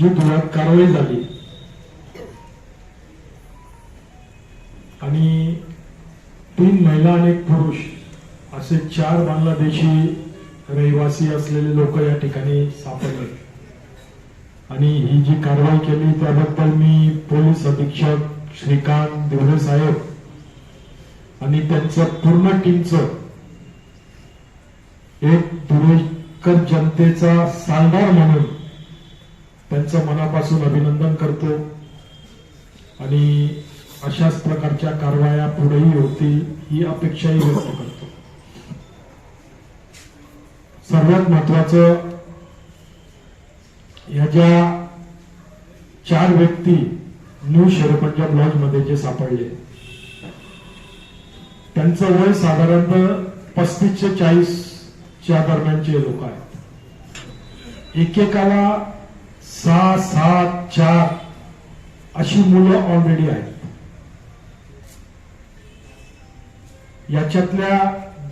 युद्धात कारवाई झाली. आणि तीन महिला आणि एक पुरुष असे चार बांगलादेशी रहिवासी असलेले लोक या ठिकाणी सापडले. आणि ही जी कारवाई केली त्याबद्दल मी पोलीस अधीक्षक श्रीकांत देवरे साहेब आणि त्यांचं पूर्ण टीमचं एक धुळेकर जनतेचा सालदार म्हणून त्यांचं मनापासून अभिनंदन करतो. आणि अशाच प्रकारच्या कारवाया पुढेही होतील ही अपेक्षाही व्यक्त करतो. सर्वात महत्वाचं या ज्या चार व्यक्ती न्यू शेरपंजाब लॉजमध्ये जे सापडले त्यांचं वय साधारणतः पस्तीसशे चाळीसच्या चाळीस च्या दरम्यानचे लोक आहेत. एकेकाला सहा सात चार अशी मुलं ऑलरेडी आहेत. याच्यातल्या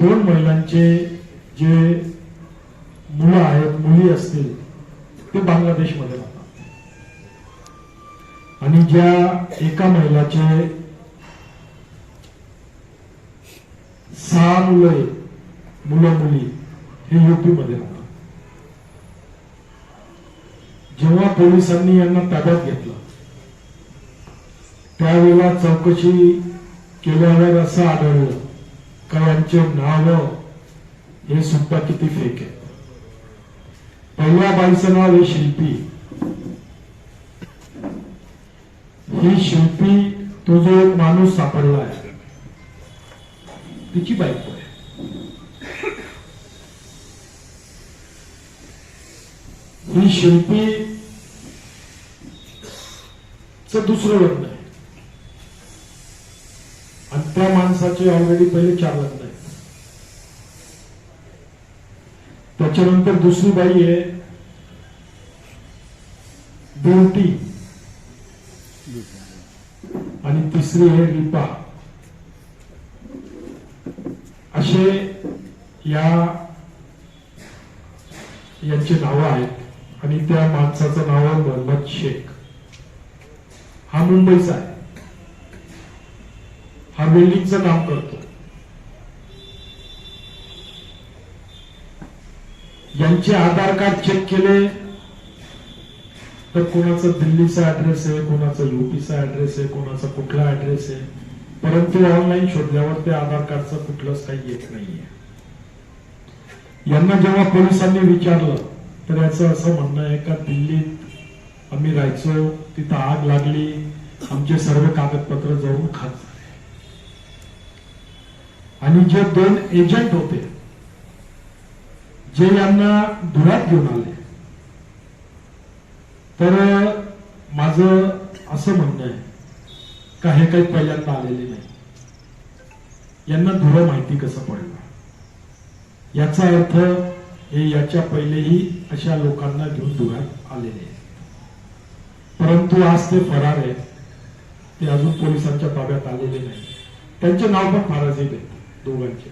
दोन महिलांचे जे मुलं आहेत मुली असतील ते बांगलादेशमध्ये राहतात. आणि ज्या एका महिलाचे सहा मुलं मुलं मुली हे युपीमध्ये राहतात. जेव्हा पोलिसांनी यांना ताब्यात घेतलं त्यावेळेला चौकशी केल्यावर असं आढळलं का यांचे नाव हे सुद्धा किती फेक आहे. पहिल्या बाईचं नाव हे शिल्पी. ही शिल्पी तो जो एक माणूस सापडला आहे तिची बायको आहे ही शिल्पी च दुसरं लग्न आहे आणि त्या माणसाचे ऑलरेडी पहिले चार लग्न आहेत त्याच्यानंतर दुसरी बाई आहे देवटी आणि तिसरी आहे रिपा असे या यांची नावं आहेत आणि त्या माणसाचं नाव आहे मोहम्मद शेख. हा मुंबईचा आहे. हा बिल्डिंगचं काम करतो. यांचे आधार कार्ड चेक केले तर कोणाचा दिल्लीचा ऍड्रेस आहे कोणाचा युपीचा ऍड्रेस आहे कोणाचा कुठला ऍड्रेस आहे परंतु ऑनलाईन शोधल्यावर ते आधार कार्डचं कुठलंच काही येत नाहीये. यांना जेव्हा पोलिसांनी विचारलं तर याचं असं म्हणणं आहे का दिल्लीत आम्ही राहायचो तिथं आग लागली आमचे सर्व कागदपत्र जळून खात आणि जे दोन एजंट होते जे यांना धुळ्यात घेऊन आले तर माझं असं म्हणणं आहे का हे काही पहिल्यांदा आलेले नाही. यांना धुरं माहिती कसं पडलं याचा अर्थ हे याच्या पहिलेही अशा लोकांना घेऊन धुळ्यात आलेले परंतु आज ते फरार आहेत. ते अजून पोलिसांच्या ताब्यात आलेले नाही. त्यांचे नाव पण फाराजीब आहेत दोघांचे.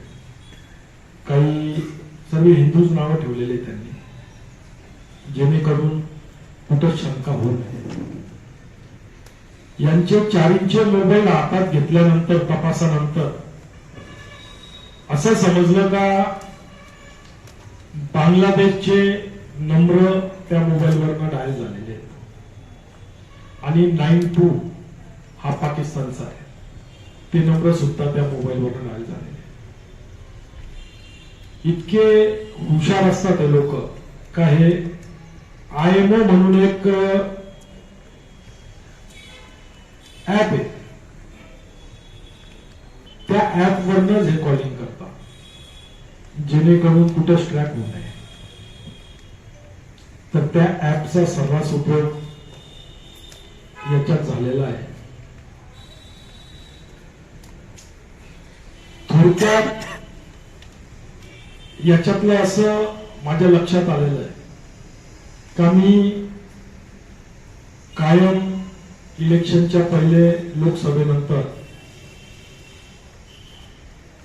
काही सर्व हिंदूच नावं ठेवलेले आहेत त्यांनी. जेणेकरून कुठं शंका होऊ नये. यांचे चारींचे मोबाईल हातात घेतल्यानंतर तपासानंतर असं समजलं का बांगलादेशचे नंबर त्या मोबाईलवरनं डायल झालेले आहेत. आणि नाईन टू हा पाकिस्तानचा आहे. ते नंबर सुद्धा त्या मोबाईलवरून डायल झालेले इतके हुशार असतात हे लोक का हे आय एम ओ म्हणून एक ऍप आहे. त्या ऍप वरनच हे कॉलिंग जेणेकरून कुठं स्ट्रॅक होऊ नये. तर त्या ऍपचा सर्रास उपयोग याच्यात झालेला आहे. थोडक्यात याच्यातलं असं माझ्या लक्षात आलेलं आहे. का मी कायम इलेक्शनच्या पहिले लोकसभेनंतर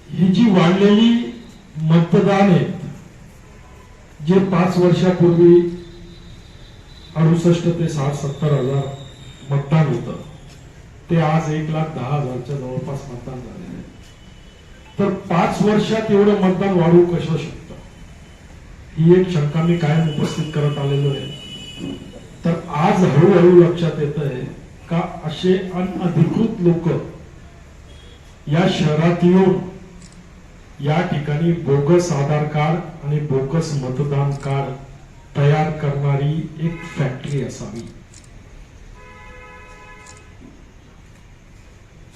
ही जी वाढलेली मतदान आहेत जे पाच वर्षापूर्वी अडुसष्ट ते साठ सत्तर हजार मतदान होतं ते आज एक लाख दहा हजारच्या जवळपास मतदान झालेलं आहे. तर पाच वर्षात एवढं मतदान वाढू कसं शकतं? ही एक शंका मी कायम उपस्थित करत आलेलो आहे. तर आज हळूहळू लक्षात येत आहे का असे अनधिकृत लोक या शहरात येऊन या ठिकाणी बोगस आधार कार्ड आणि बोगस मतदान कार्ड तयार करणारी एक फॅक्टरी असावी.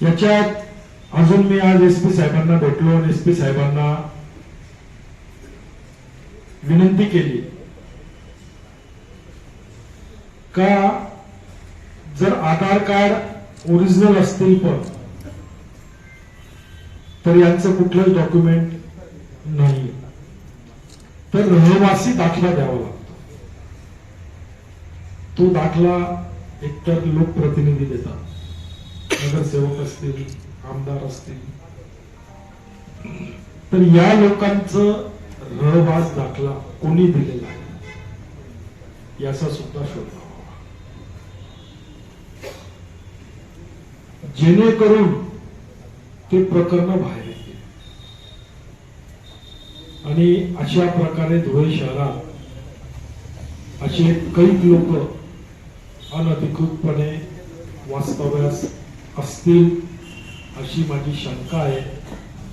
याच्यात अजून मी आज एस पी साहेबांना भेटलो आणि एस पी साहेबांना विनंती केली. का जर आधार कार्ड ओरिजिनल असतील पण तर यांचं कुठलंच डॉक्युमेंट नाही तर रहिवासी दाखला द्यावा लागतो. तो दाखला एकतर लोकप्रतिनिधी देतात. नगरसेवक असतील आमदार असतील. तर या लोकांचं रहवास दाखला कोणी दिलेला आहे? याचा सुद्धा शोध जेणेकरून ते प्रकरण बाहेर येते. आणि अशा प्रकारे धुळे शहरात असे कैक लोक अनधिकृतपणे वास्तव्यास असतील अशी माझी शंका आहे.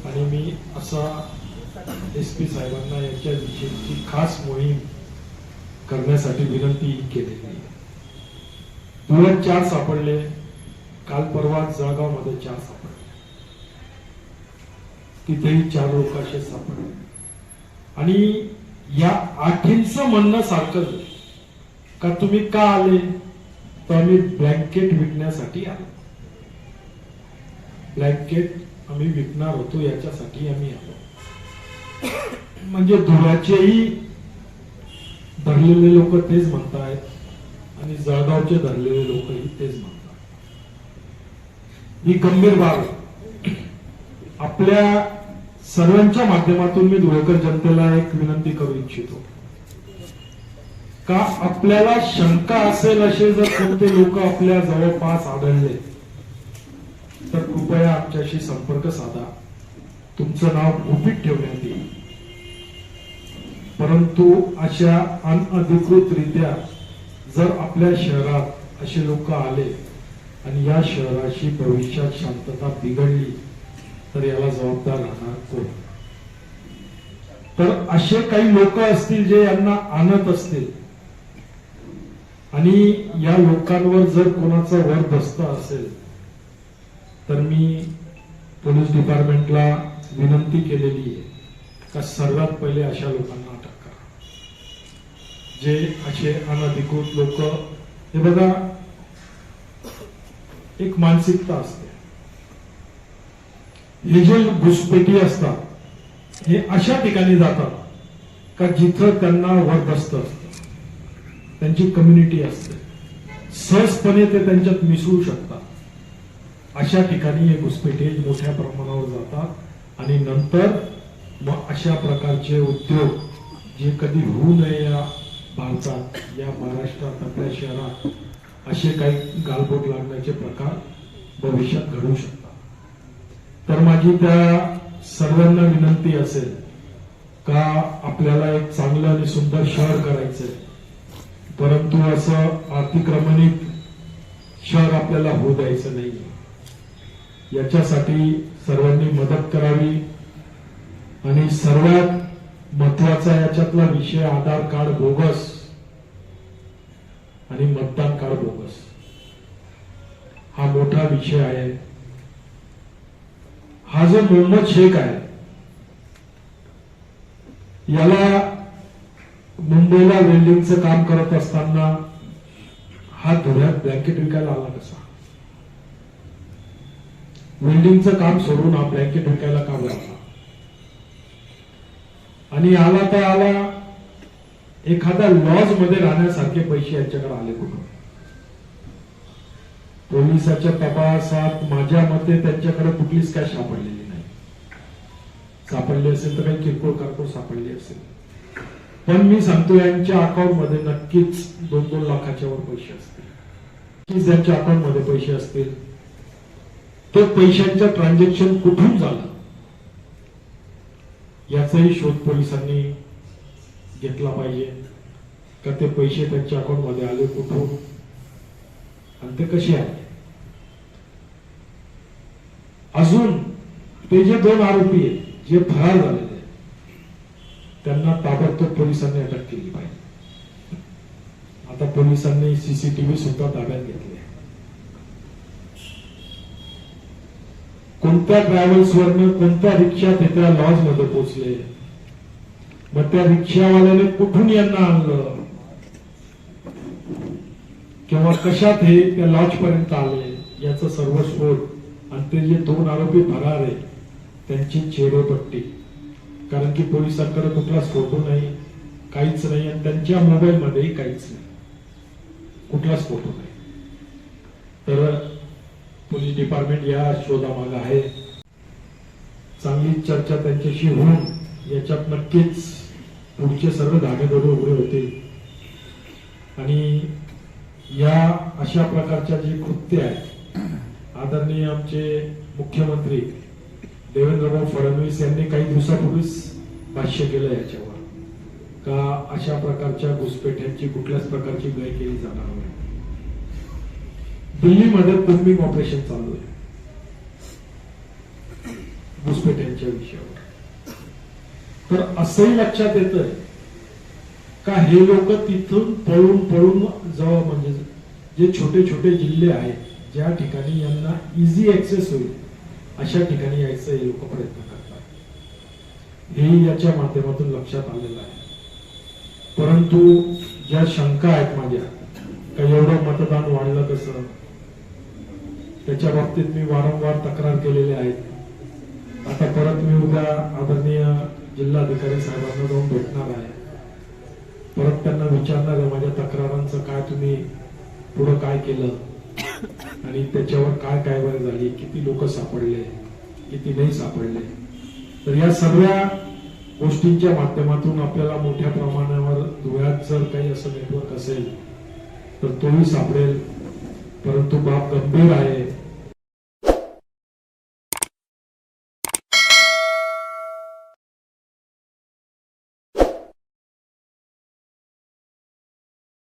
आणि मी असा एस पी साहेबांना याच्याविषयीची खास मोहीम करण्यासाठी विनंती केलेली आहे. धुळ्यात चार सापडले काल परवा जळगावमध्ये चार सापडले. तिथेही चार लोक असे सापडले. आणि या आठींच म्हणणं सारखं का तुम्ही का आले? तर आम्ही ब्लँकेट विकण्यासाठी आलो. ब्लँकेट आम्ही विकणार होतो याच्यासाठी आम्ही आलो. म्हणजे धुळ्याचेही धरलेले लोक तेच म्हणतायत आणि जळगावचे धरलेले लोकही तेच म्हणतात ही गंभीर बाब आहे. आपल्या सर्वांच्या माध्यमातून मी धुळेकर जनतेला एक विनंती करू इच्छितो. का आपल्याला शंका असेल असे जर कोणते लोक आपल्या जवळपास आढळले तर कृपया आमच्याशी संपर्क साधा. तुमचं नाव गुपित ठेवण्यात येईल. परंतु अशा अनधिकृतरित्या जर आपल्या शहरात असे लोक आले आणि या शहराची भविष्यात शांतता बिघडली तर याला जबाबदार राहणार कोण? तर असे काही लोक असतील जे यांना आणत असतील. आणि या लोकांवर जर कोणाचा वर बसत असेल तर मी पोलीस डिपार्टमेंटला विनंती केलेली आहे का सर्वात पहिले अशा लोकांना अटक करा. जे असे अनधिकृत लोक हे बघा एक मानसिकता असते. हे जे घुसपेटी असतात हे अशा ठिकाणी जातात का जिथं त्यांना वर्ग असतं. त्यांची कम्युनिटी असते. सहजपणे ते त्यांच्यात मिसळू शकतात. अशा ठिकाणी हे घुसपेटी मोठ्या प्रमाणावर जातात आणि नंतर मग अशा प्रकारचे उद्योग जे कधी होऊ नये या भारतात या महाराष्ट्रात आपल्या शहरात असे काही गालबोट लागण्याचे प्रकार भविष्यात घडू शकतात. तर माझी त्या सर्वांना विनंती असेल का आपल्याला एक चांगलं आणि सुंदर शहर करायचंय? परंतु असं अतिक्रमणित शहर आपल्याला होऊ द्यायचं नाही याच्यासाठी सर्वांनी मदत करावी आणि सर्वात महत्त्वाचा याच्यातला विषय आधार कार्ड बोगस आणि मतदान कार्ड बोगस. हा मोठा विषय आहे. हा जो मोहम्मद शेख आहे याला मुंबईला वेल्डिंगचं काम करत असताना हा धुळ्यात ब्लँकेट विकायला आला कसा? वेल्डिंगचं काम सोडून हा ब्लँकेट विकायला काम लागला आणि आला तर आला एखाद्या लॉजमध्ये राहण्यासारखे पैसे यांच्याकडे आले कुठून? पोलिसाच्या तपासात माझ्या मते त्यांच्याकडे कुठलीच काय सापडलेली नाही. सापडली असेल तर काही किरकोळ कारकोळ सापडली असेल. पण मी सांगतो यांच्या अकाउंटमध्ये नक्कीच दोन दोन लाखाच्या वर पैसे असतील. नक्कीच ज्यांच्या अकाउंटमध्ये पैसे असतील. ते पैशांचं ट्रान्झॅक्शन कुठून झालं? याचाही शोध पोलिसांनी घेतला पाहिजे. का ते पैसे त्यांच्या अकाउंटमध्ये आले कुठून? आणि ते कसे आले? अजून ते जे दोन आरोपी आहेत जे फरार झालेले आहेत, त्यांना ताबडतोब पोलिसांनी अटक केली पाहिजे. आता पोलिसांनी सीसीटीव्ही सुद्धा ताब्यात घेतले कोणत्या ट्रॅव्हल्स वरनं कोणत्या रिक्षा ते त्या लॉजमध्ये पोहोचले? मग त्या रिक्षावाल्याने कुठून यांना आणलं? किंवा कशात हे त्या लॉज पर्यंत आले? याचा सर्व शोध आणि ते जे दोन आरोपी फरार आहे त्यांची चेहरेपट्टी कारण की पोलिसांकडे कुठलाच फोटो नाही काहीच नाही आणि त्यांच्या मोबाईलमध्येही काहीच नाही. कुठलाच फोटो नाही. तर पोलीस डिपार्टमेंट या शोधामाग आहे. चांगली चर्चा त्यांच्याशी होऊन याच्यात नक्कीच पुढचे सर्व धागेदोडे उघडे होतील. आणि या अशा प्रकारच्या जी कृत्य आहेत आदरणीय आमचे मुख्यमंत्री देवेंद्रभाऊ फडणवीस यांनी काही दिवसापूर्वीच भाष्य केलं याच्यावर. का अशा प्रकारच्या घुसपेठ्यांची कुठल्याच प्रकारची गय केली जाणार नाही. दिल्लीमध्ये कोम्बिंग ऑपरेशन चालू आहे. घुसपेठ्यांच्या विषयावर. तर असंही लक्षात येत का हे लोक तिथून पळून पळून जवळ म्हणजे जे छोटे छोटे जिल्हे आहेत ज्या ठिकाणी यांना इझी ऍक्सेस होईल अशा ठिकाणी यायचं हे लोक प्रयत्न करतात. हे याच्या माध्यमातून लक्षात आलेलं आहे. परंतु ज्या शंका आहेत माझ्या का एवढं मतदान वाढलं कसं? त्याच्या बाबतीत मी वारंवार तक्रार केलेल्या आहेत आता परत मी उद्या आदरणीय जिल्हाधिकारी साहेबांना जाऊन भेटणार आहे. परत त्यांना विचारणार आहे माझ्या तक्रारांचं काय तुम्ही पुढं काय केलं? आणि त्याच्यावर काय कारवाई झाली किती लोक सापडले किती नाही सापडले. तर या सगळ्या गोष्टींच्या माध्यमातून आपल्याला मोठ्या प्रमाणावर धुळ्यात जर काही असं नेटवर्क असेल तर तोही सापडेल. परंतु बाब गंभीर आहे.